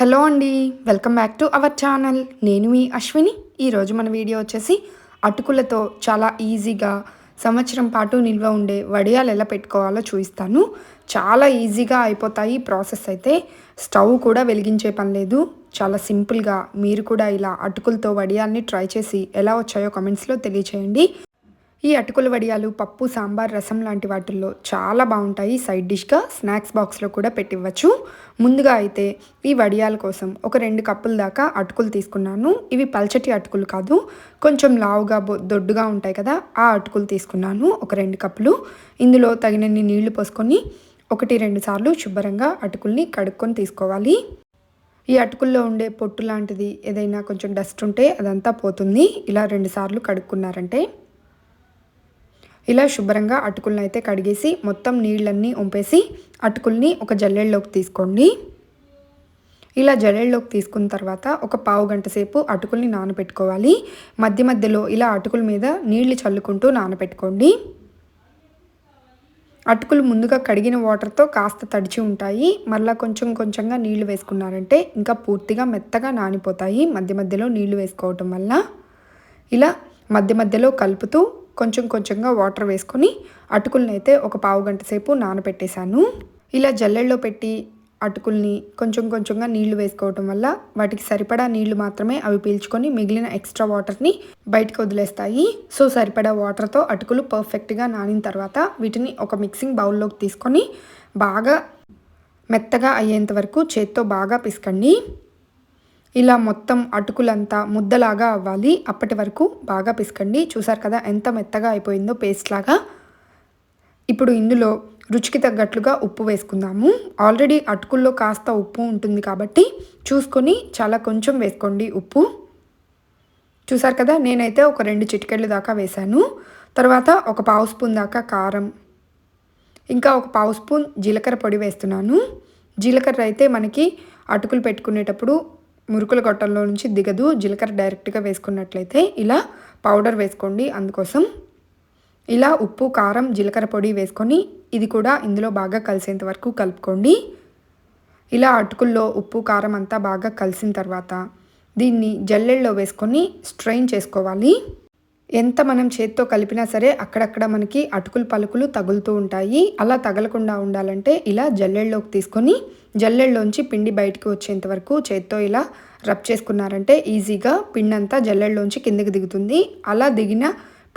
Hello అండి welcome back to our channel. నేను మీ అశ్విని. ఈరోజు మన వీడియో వచ్చేసి అటుకులతో చాలా ఈజీగా సంవత్సరం పాటు నిల్వ ఉండే వడియాలు ఎలా పెట్టుకోవాలో చూపిస్తాను. చాలా ఈజీగా అయిపోతాయి ప్రాసెస్ అయితే. స్టవ్ కూడా వెలిగించే పని లేదు. చాలా సింపుల్గా మీరు కూడా ఇలా అటుకులతో వడియాల్ని ట్రై చేసి ఎలా వచ్చాయో కమెంట్స్లో తెలియచేయండి. ఈ అటుకుల వడియాలు పప్పు సాంబార్ రసం లాంటి వాటిల్లో చాలా బాగుంటాయి. సైడ్ డిష్గా స్నాక్స్ బాక్స్లో కూడా పెట్టివ్వచ్చు. ముందుగా అయితే ఈ వడియాల కోసం ఒక రెండు కప్పుల దాకా అటుకులు తీసుకున్నాను. ఇవి పల్చటి అటుకులు కాదు కొంచెం లావుగా బొ దొడ్డుగా ఉంటాయి కదా ఆ అటుకులు తీసుకున్నాను ఒక రెండు కప్పులు. ఇందులో తగినన్ని నీళ్ళు పోసుకొని ఒకటి రెండు సార్లు శుభ్రంగా అటుకుల్ని కడుక్కొని తీసుకోవాలి. ఈ అటుకుల్లో ఉండే పొట్టు లాంటిది ఏదైనా కొంచెం డస్ట్ ఉంటే అదంతా పోతుంది. ఇలా రెండు సార్లు కడుక్కున్నారంటే ఇలా శుభ్రంగా అటుకులను అయితే కడిగేసి మొత్తం నీళ్ళన్నీ ఉంపేసి అటుకుల్ని ఒక జల్లెల్లోకి తీసుకోండి. ఇలా జల్లెల్లోకి తీసుకున్న తర్వాత ఒక పావు గంట సేపు అటుకుల్ని నానబెట్టుకోవాలి మధ్య మధ్యలో ఇలా అటుకుల మీద నీళ్ళు చల్లుకుంటూ నానబెట్టుకోండి అటుకులు ముందుగా కడిగిన వాటర్తో కాస్త తడిచి ఉంటాయి. మళ్ళీ కొంచెం కొంచెంగా నీళ్ళు వేసుకున్నారంటే ఇంకా పూర్తిగా మెత్తగా నానిపోతాయి. మధ్య మధ్యలో నీళ్ళు వేసుకోవటం వల్ల. ఇలా మధ్య మధ్యలో కలుపుతూ కొంచెం కొంచెంగా వాటర్ వేసుకొని అటుకుల్ని అయితే ఒక పావు గంట సేపు నానబెట్టేశాను. ఇలా జల్లెల్లో పెట్టి అటుకుల్ని కొంచెం కొంచెంగా నీళ్ళు వేసుకోవటం వల్ల వాటికి సరిపడా నీళ్ళు మాత్రమే అవి పీల్చుకొని మిగిలిన ఎక్స్ట్రా వాటర్ని బయటకు వదిలేస్తాయి. సో సరిపడా వాటర్తో అటుకులు పర్ఫెక్ట్గా నానిన తర్వాత వీటిని ఒక మిక్సింగ్ బౌల్లోకి తీసుకొని బాగా మెత్తగా అయ్యేంత వరకు చేత్తో బాగా పిసకండి. ఇలా మొత్తం అటుకులంతా ముద్దలాగా అవ్వాలి. అప్పటి వరకు బాగా పిసకండి. చూసారు కదా ఎంత మెత్తగా అయిపోయిందో పేస్ట్ లాగా. ఇప్పుడు ఇందులో రుచికి తగ్గట్లుగా ఉప్పు వేసుకుందాము. ఆల్రెడీ అటుకుల్లో కాస్త ఉప్పు ఉంటుంది కాబట్టి చూసుకొని చాలా కొంచెం వేసుకోండి ఉప్పు. చూసారు కదా నేనైతే ఒక రెండు చిటికెళ్ళు దాకా వేశాను. తర్వాత ఒక పావు స్పూన్ దాకా కారం. ఇంకా ఒక పావు స్పూన్ జీలకర్ర పొడి వేస్తున్నాను. జీలకర్ర అయితే మనకి అటుకులు పెట్టుకునేటప్పుడు మురుకుల గొట్టంలో నుంచి దిగదు. జీలకర్ర డైరెక్ట్గా వేసుకున్నట్లయితే ఇలా పౌడర్ వేసుకోండి అందుకోసం. ఇలా ఉప్పు కారం జీలకర్ర పొడి వేసుకొని ఇది కూడా ఇందులో బాగా కలిసేంత వరకు కలుపుకోండి. ఇలా అటుకుల్లో ఉప్పు కారం అంతా బాగా కలిసిన తర్వాత దీన్ని జల్లెల్లో వేసుకొని స్ట్రెయిన్ చేసుకోవాలి. ఎంత మనం చేత్తో కలిపినా సరే అక్కడక్కడ మనకి అటుకులు పలుకులు తగులుతూ ఉంటాయి. అలా తగలకుండా ఉండాలంటే ఇలా జల్లెల్లోకి తీసుకొని జల్లెల్లోంచి పిండి బయటకు వచ్చేంత వరకు చేత్తో ఇలా రబ్ చేసుకున్నారంటే ఈజీగా పిండి అంతా జల్లెళ్ళలోంచి కిందకి దిగుతుంది. అలా దిగిన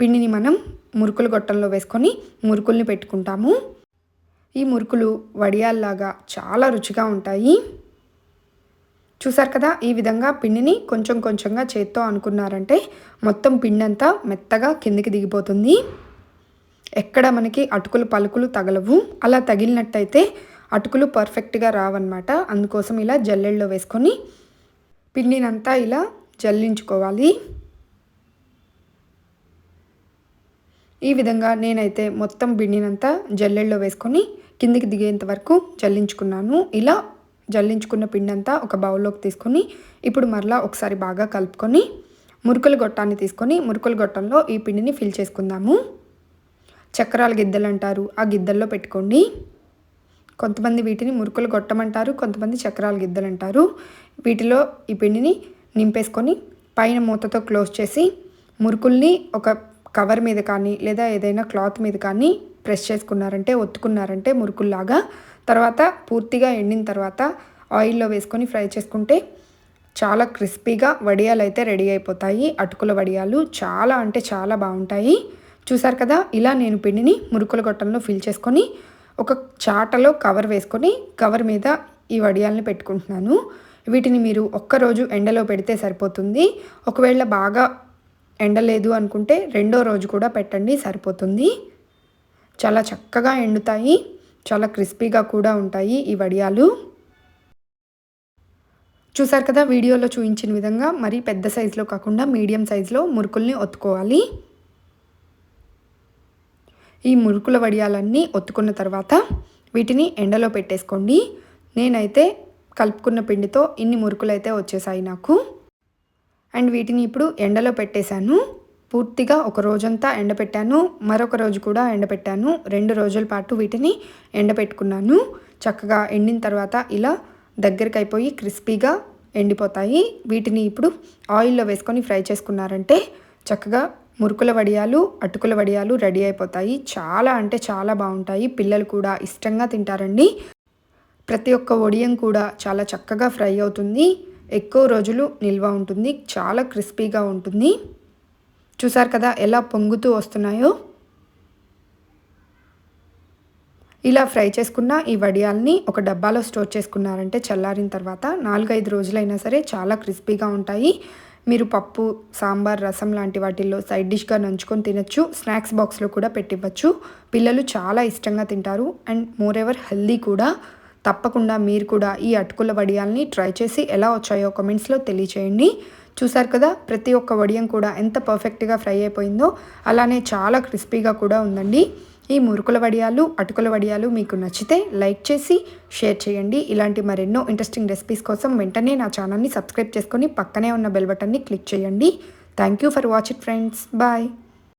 పిండిని మనం మురుకులు గొట్టంలో వేసుకొని మురుకుల్ని పెట్టుకుంటాము. ఈ మురుకులు వడియాల్లాగా చాలా రుచిగా ఉంటాయి. చూసారు కదా ఈ విధంగా పిండిని కొంచెం కొంచెంగా చేత్తో అనుకున్నారంటే మొత్తం పిండి అంతా మెత్తగా కిందికి దిగిపోతుంది. ఎక్కడ మనకి అటుకులు పలుకులు తగలవు. అలా తగిలినట్టయితే అటుకులు పర్ఫెక్ట్గా రావన్నమాట. అందుకోసం ఇలా జల్లెల్లో వేసుకొని పిండినంతా ఇలా జల్లించుకోవాలి. ఈ విధంగా నేనైతే మొత్తం పిండినంతా జల్లెల్లో వేసుకొని కిందికి దిగేంత వరకు జల్లించుకున్నాను. ఇలా జల్లించుకున్న పిండి అంతా ఒక బౌల్లోకి తీసుకొని ఇప్పుడు మరలా ఒకసారి బాగా కలుపుకొని మురుకుల గొట్టాన్ని తీసుకొని మురుకుల గొట్టంలో ఈ పిండిని ఫిల్ చేసుకుందాము. చక్రాల గిద్దలు అంటారు ఆ గిద్దల్లో పెట్టుకోండి. కొంతమంది వీటిని మురుకులు గొట్టమంటారు కొంతమంది చక్రాల గిద్దలు అంటారు వీటిలో ఈ పిండిని నింపేసుకొని పైన మూతతో క్లోజ్ చేసి మురుకుల్ని ఒక కవర్ మీద కానీ లేదా ఏదైనా క్లాత్ మీద కానీ ప్రెస్ చేసుకున్నారంటే ఒత్తుకున్నారంటే మురుకుల్లాగా తర్వాత పూర్తిగా ఎండిన తర్వాత ఆయిల్లో వేసుకొని ఫ్రై చేసుకుంటే చాలా క్రిస్పీగా వడియాలు అయితే రెడీ అయిపోతాయి. అటుకుల వడియాలు చాలా అంటే చాలా బాగుంటాయి. చూసారు కదా? ఇలా నేను పిండిని మురుకుల గొట్టంలో ఫిల్ చేసుకొని ఒక చాటలో కవర్ వేసుకొని కవర్ మీద ఈ వడియాల్ని పెట్టుకుంటున్నాను. వీటిని మీరు ఒక్కరోజు ఎండలో పెడితే సరిపోతుంది. ఒకవేళ బాగా ఎండలేదు అనుకుంటే రెండో రోజు కూడా పెట్టండి సరిపోతుంది. చాలా చక్కగా ఎండుతాయి. చాలా క్రిస్పీగా కూడా ఉంటాయి ఈ వడియాలు. చూసారు కదా వీడియోలో చూపించిన విధంగా మరి పెద్ద సైజులో కాకుండా మీడియం సైజులో మురుకుల్ని ఒత్తుకోవాలి. ఈ మురుకుల వడియాలన్నీ ఒత్తుకున్న తర్వాత వీటిని ఎండలో పెట్టేసుకోండి. నేనైతే కలుపుకున్న పిండితో ఇన్ని మురుకులు అయితే వచ్చేసాయి నాకు. అండ్ వీటిని ఇప్పుడు ఎండలో పెట్టేశాను. పూర్తిగా ఒక రోజంతా ఎండపెట్టాను మరొక రోజు కూడా ఎండపెట్టాను. రెండు రోజుల పాటు వీటిని ఎండపెట్టుకున్నాను. చక్కగా ఎండిన తర్వాత ఇలా దగ్గరికి అయిపోయి క్రిస్పీగా ఎండిపోతాయి. వీటిని ఇప్పుడు ఆయిల్లో వేసుకొని ఫ్రై చేసుకున్నారంటే చక్కగా మురుకుల వడియాలు అటుకుల వడియాలు రెడీ అయిపోతాయి. చాలా అంటే చాలా బాగుంటాయి. పిల్లలు కూడా ఇష్టంగా తింటారండి. ప్రతి ఒక్క వడియం కూడా చాలా చక్కగా ఫ్రై అవుతుంది. ఎక్కువ రోజులు నిల్వ ఉంటుంది. చాలా క్రిస్పీగా ఉంటుంది. చూసారు కదా ఎలా పొంగుతూ వస్తున్నాయో? ఇలా ఫ్రై చేసుకున్న ఈ వడియాల్ని ఒక డబ్బాలో స్టోర్ చేసుకున్నారంటే చల్లారిన తర్వాత నాలుగైదు రోజులైనా సరే చాలా క్రిస్పీగా ఉంటాయి. మీరు పప్పు సాంబార్ రసం లాంటి వాటిల్లో సైడ్ డిష్గా నంచుకొని తినచ్చు. స్నాక్స్ బాక్స్లో కూడా పెట్టివ్వచ్చు. పిల్లలు చాలా ఇష్టంగా తింటారు. అండ్ మోర్ ఎవర్ హెల్దీ కూడా. తప్పకుండా మీరు కూడా ఈ అటుకుల వడియాల్ని ట్రై చేసి ఎలా వచ్చాయో కమెంట్స్లో తెలియచేయండి. చూసారు కదా ప్రతి ఒక్క వడియం కూడా ఎంత పర్ఫెక్ట్గా ఫ్రై అయిపోయిందో అలానే చాలా క్రిస్పీగా కూడా ఉందండి. ఈ మురుకుల వడియాలు అటుకుల వడియాలు మీకు నచ్చితే లైక్ చేసి షేర్ చేయండి. ఇలాంటి మరెన్నో ఇంట్రెస్టింగ్ రెసిపీస్ కోసం వెంటనే నా ఛానల్ని సబ్స్క్రైబ్ చేసుకొని పక్కనే ఉన్న బెల్ బటన్ని క్లిక్ చేయండి. Thank you for watch it friends. Bye.